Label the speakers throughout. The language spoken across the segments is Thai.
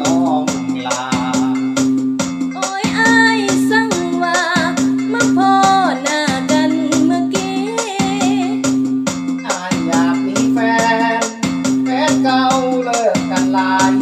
Speaker 1: น้อง
Speaker 2: โอ้ยอ้สั่งว่ามาพอหน้ากันเมื่อกี้
Speaker 1: อายากมีแฟน แฟนเก่าเลิกกันลาย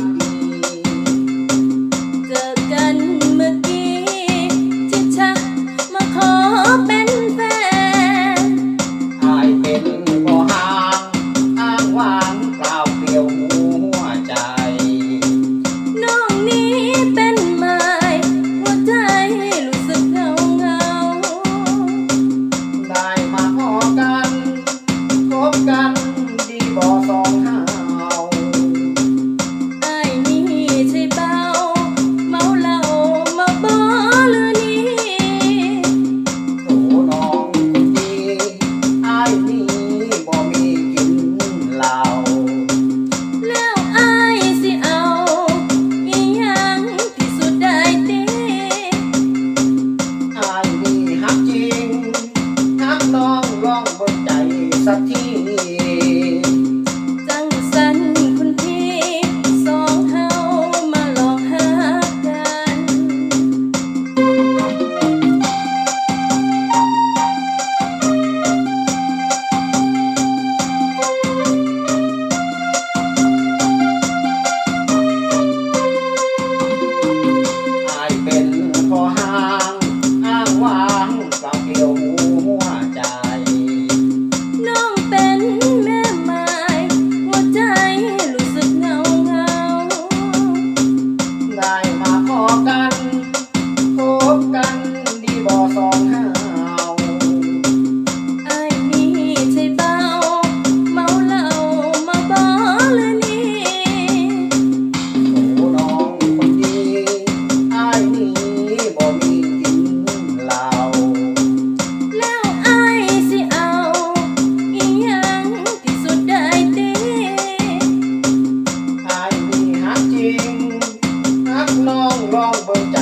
Speaker 1: wrong, but